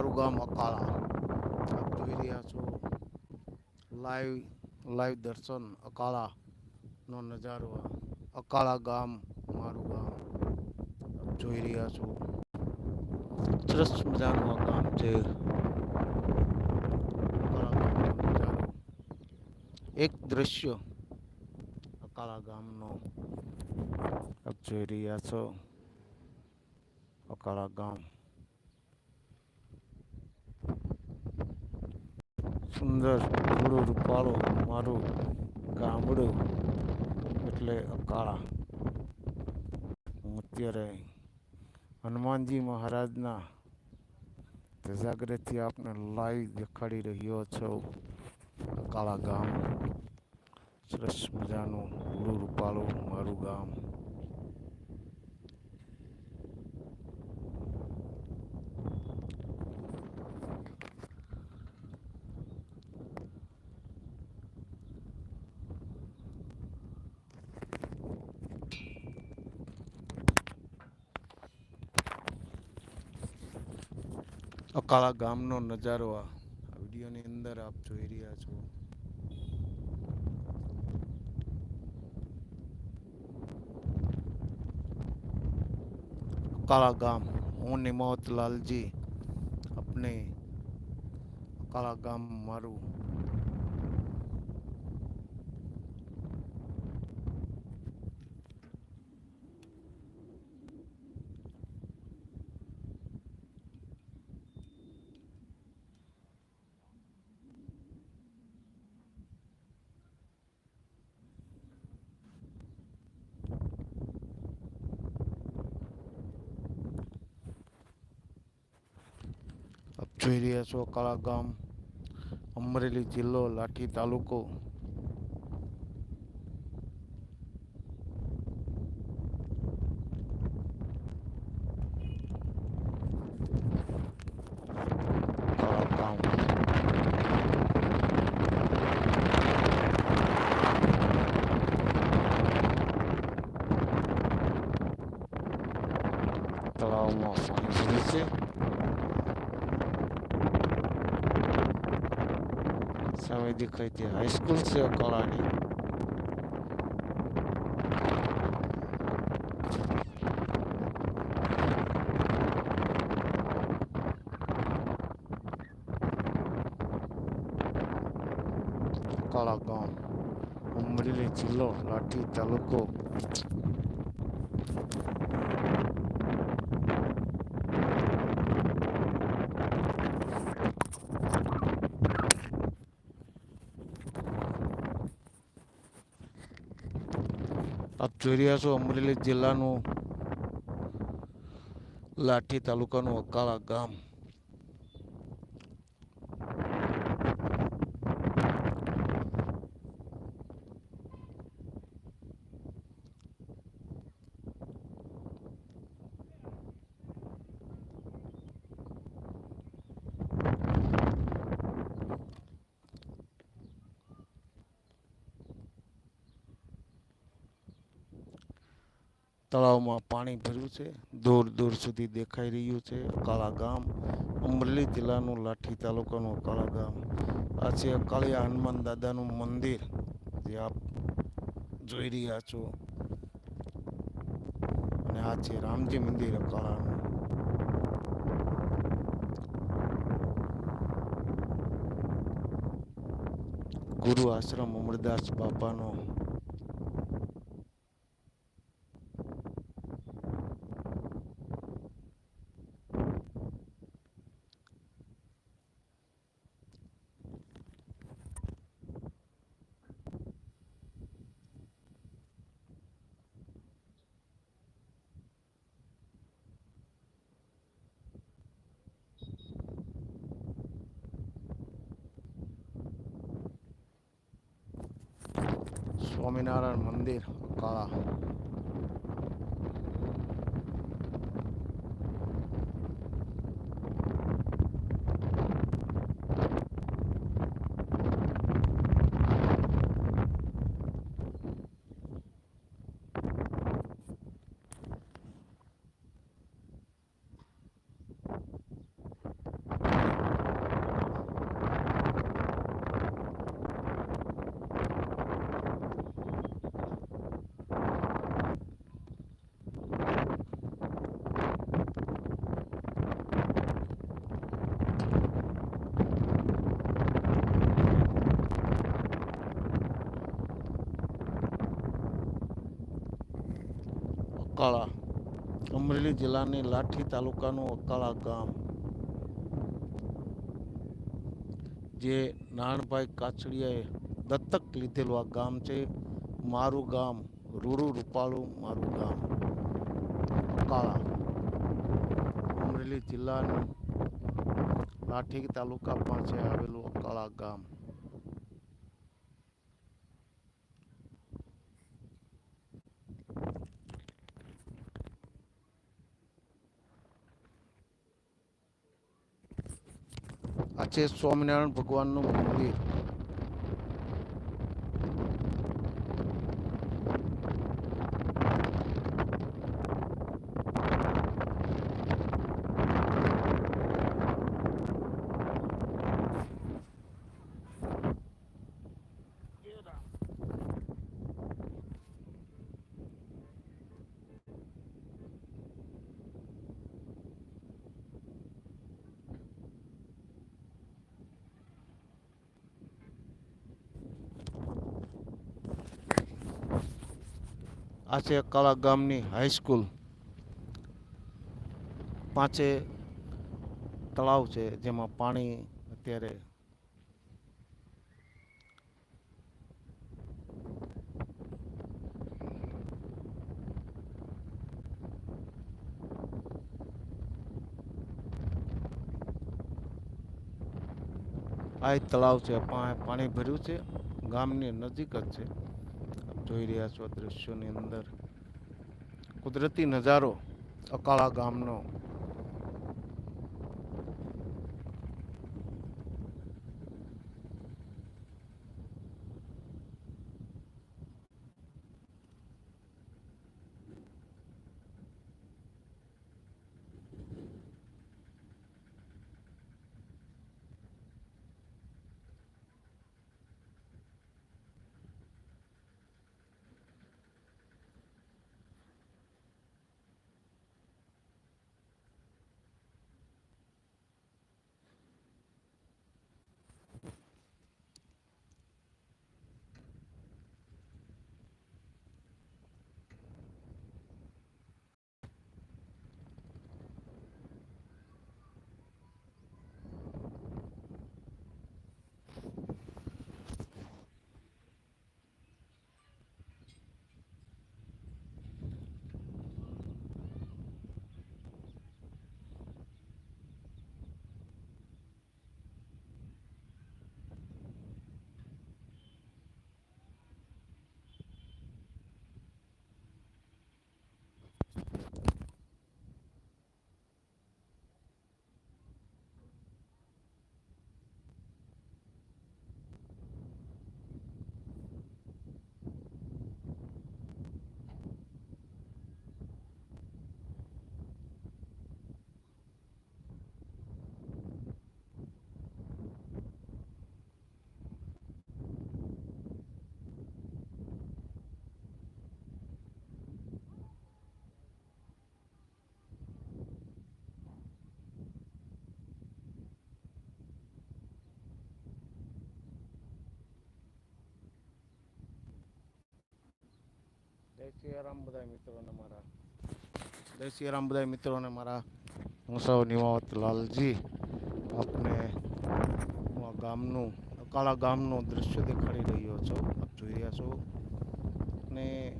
મારું ગામ અકાળા આપ જોઈ રહ્યા છો લાઈવ લાઈવ દર્શન અકાળાનો નજારો, અકાળા ગામ મારું ગામ આપ જોઈ રહ્યા છો સરસ મજાનું આ ગામ છે. એક દ્રશ્ય અકાળા ગામનો. આપ જોઈ રહ્યા છો અકાળા ગામ. સુંદર થોડું રૂપાળો મારું ગામડું એટલે અકાળા. હું અત્યારે હનુમાનજી મહારાજના ધજાગરેથી આપને લાઈવ દેખાડી રહ્યો છું. અકાળા ગામ. સરસ મજાનું થોડું રૂપાળું મારું ગામ. કાળા ગામનો નજારો આ. વિડીયોની અંદર આપ જોઈ રહ્યા છો. કાળા ગામ. હું નિમોત આપને આપણે ગામ મારું જોઈ રહ્યા છો અકાળા ગામ અમરેલી જિલ્લો લાઠી તાલુકો અકાળા ગામ તળાવમાં પાણી ભરે છે સામે દેખાય તે હાઈસ્કૂલ છે કળાની કાળા ગામ અમરેલી જિલ્લો લાઠી તાલુકો આપ જોઈ રહ્યા છો અમરેલી જિલ્લાનું લાઠી તાલુકાનું અકાળા ગામ. તળાવમાં પાણી ભર્યું છે. દૂર દૂર સુધી દેખાઈ રહ્યું છે. અકાળા ગામ અમરેલી જિલ્લાનું લાઠી તાલુકાનું કાળા ગામ આ છે અકાળિયા હનુમાન દાદાનું મંદિર. જે આપ જોઈ રહ્યા છો. અને આ છે રામજી મંદિર અકાળાનું. ગુરુ આશ્રમ અમરદાસ બાપાનો સ્વામિનારાયણ મંદિર કાળા અકાળા અમરેલી જિલ્લાની લાઠી તાલુકાનું અકાળા ગામ. જે નાણભાઈ કાછડિયાએ દત્તક લીધેલું આ ગામ છે. મારું ગામ, રૂડું રૂપાળું મારું ગામ. અકાળા અમરેલી જિલ્લાનું લાઠી તાલુકા પાસે આવેલું અકાળા ગામ આ છે સ્વામિનારાયણ ભગવાનનું મંદિર. આ છે કાળા ગામની હાઈસ્કૂલ પાંચે તળાવ છે, જેમાં પાણી અત્યારે આ તળાવ છે. પાણી ભર્યું છે. ગામની નજીક જ છે. જોઈ રહ્યા છો દ્રશ્યોની અંદર. કુદરતી નજારો અકાળા ગામનો જય શ્રી બધા મિત્રોને મારા. જય મિત્રોને મારા. હું સૌ નિમાવત લાલજી. આપને હું આ ગામનું, અકાળા ગામનું દૃશ્ય દેખાડી રહ્યો છું. આપ જોઈ રહ્યા છો. ને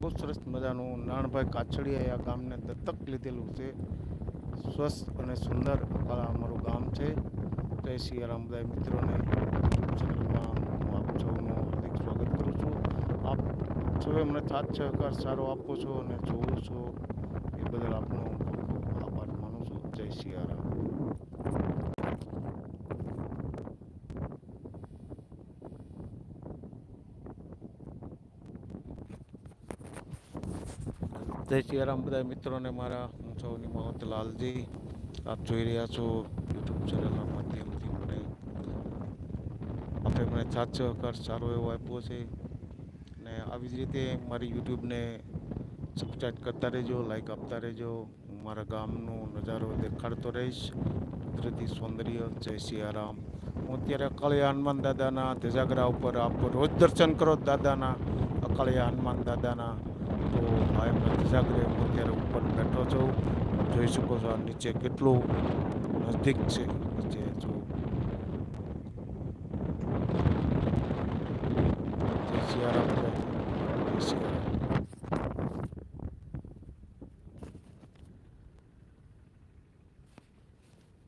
બહુ સરસ મજાનું નાણભાઈ કાછડિયાએ આ ગામને દત્તક લીધેલું છે. સ્વસ્થ અને સુંદર અકાળા અમારું ગામ છે. જય શ્રી બધા મિત્રોને. યુટ્યુબ ચેનલમાં હું આપ સૌનું હાર્દિક સ્વાગત કરું છું. આપ સૌએ એમને સાથ સહકાર સારો આપો છો અને જોવો છો. એ બદલ આપનો ખૂબ ખૂબ આભાર માનું છું. જય સિયારામ જય સિયારામ બધા મિત્રોને મારા. હું સૌની મહંત લાલજી. આપ જોઈ રહ્યા છો યુટ્યુબ ચેનલના માધ્યમથી મને. આપણે મને સાથ સહકાર સારો એવો આપ્યો છે. ને આવી જ રીતે મારી યુટ્યુબને સબસ્ક્રાઈબ કરતા રહેજો લાઈક આપતા રહેજો. હું મારા ગામનો નજારો દેખાડતો રહીશ. કુદરતી સૌંદર્ય, જય સિયારામ હું અત્યારે અકાળિયા હનુમાન દાદાના તેજાગરા ઉપર આપ રોજ દર્શન કરો દાદાના, અકાળિયા હનુમાન દાદાના. તો આ એમના ધજાગરે હું અત્યારે ઉપર બેઠો છું. જોઈ શકો છો નીચે કેટલું નજદીક છે. નીચે જો